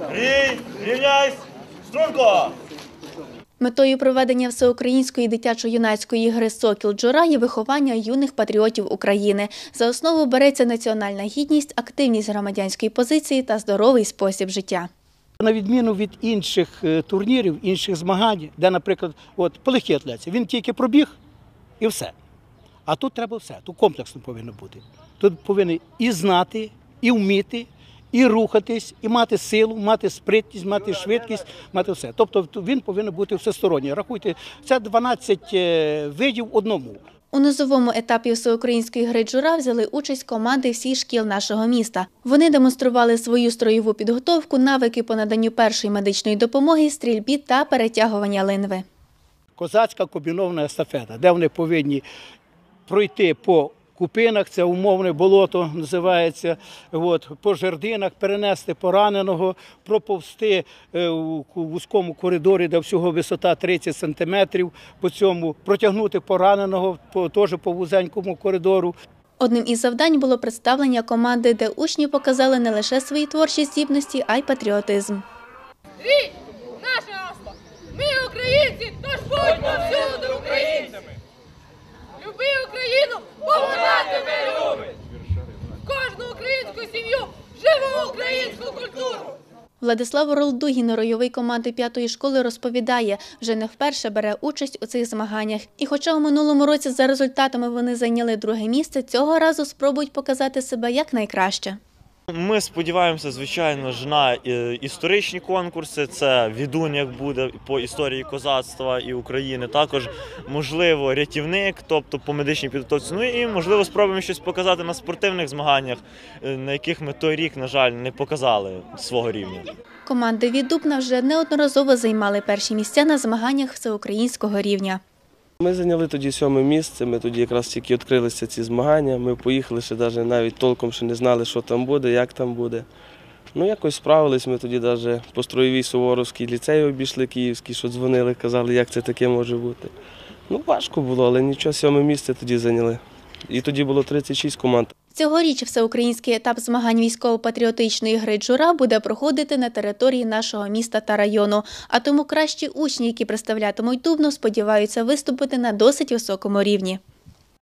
Рій, рівняйсь, струнко! Метою проведення всеукраїнської дитячо-юнацької гри Сокіл Джура є виховання юних патріотів України. За основу береться національна гідність, активність громадянської позиції та здоровий спосіб життя. На відміну від інших е, турнірів, інших змагань, де, наприклад, от по легкій він тільки пробіг і все. А тут треба все, тут комплексно повинно бути. Тут повинен і знати, і вміти, і рухатись, і мати силу, мати спритність, мати швидкість, мати все. Тобто він повинен бути всесторонній. Рахуйте, це 12 е, видів одному. У низовому етапі всеукраїнської гри джура взяли участь команди всіх шкіл нашого міста. Вони демонстрували свою строєву підготовку, навики по наданню першої медичної допомоги, стрільбі та перетягування линви. Козацька комбінована естафета, де вони повинні пройти по купинах, це умовне болото називається, от, по жердинах, перенести пораненого, проповзти е, у вузькому коридорі, де всього висота 30 сантиметрів, по цьому протягнути пораненого по, теж по вузенькому коридору. Одним із завдань було представлення команди, де учні показали не лише свої творчі здібності, а й патріотизм. Рій, наше гасло. Ми українці, Владислав Ролдугін, ройовий команди п'ятої школи, розповідає, вже не вперше бере участь у цих змаганнях. І хоча у минулому році за результатами вони зайняли друге місце, цього разу спробують показати себе якнайкраще. Ми сподіваємося, звичайно ж, на е, історичні конкурси. Це відун, як буде по історії козацтва і України. Також можливо рятівник, тобто по медичній підготовці. Ну і можливо спробуємо щось показати на спортивних змаганнях, е, на яких ми той рік, на жаль, не показали свого рівня. Команди від Дубна вже неодноразово займали перші місця на змаганнях всеукраїнського рівня. Ми зайняли тоді сьоме місце. Ми тоді якраз тільки відкрилися ці змагання. Ми поїхали ще навіть навіть толком ще не знали, що там буде, як там буде. Ну, якось справились. Ми тоді навіть по строєвій Суворовській ліцеї обійшли київський, що дзвонили, казали, як це таке може бути. Ну, важко було, але нічого, сьоме місце тоді зайняли. І тоді було 36 команд. Цьогоріч всеукраїнський етап змагань військово-патріотичної гри джура буде проходити на території нашого міста та району. А тому кращі учні, які представлятимуть Дубно, сподіваються виступити на досить високому рівні.